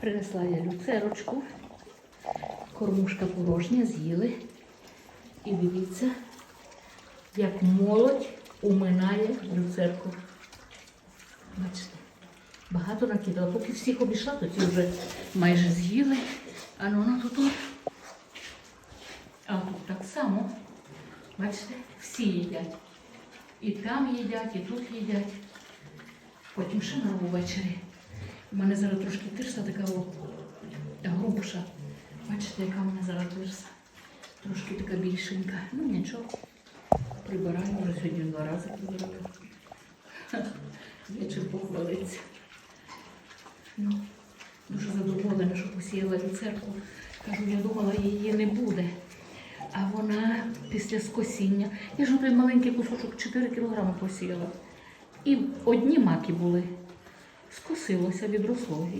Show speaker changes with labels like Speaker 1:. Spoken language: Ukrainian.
Speaker 1: Принесла я люцерочку. Кормушка порожня, з'їли. І дивіться, як молодь уминає люцерку. Бачите, багато накидала. Поки всіх обійшла, то ті вже майже з'їли. А ну вона тут. от. А тут так само. Бачите, всі їдять. І там їдять, і тут їдять. Потім ще на ввечері. У мене зараз трошки тирса така о, грубша. Бачите, яка в мене зараз тирса. Трошки така більшенька. Ну нічого. Прибираю, вже сьогодні два рази прибираю. Вечір похвалиться. Ну, дуже задоволена, що посіяла люцерку. Кажу, я думала, її не буде. А вона після скосіння. Я ж той маленький кусочок 4 кілограми посіяла. І одні маки були. Скосилося, відросло.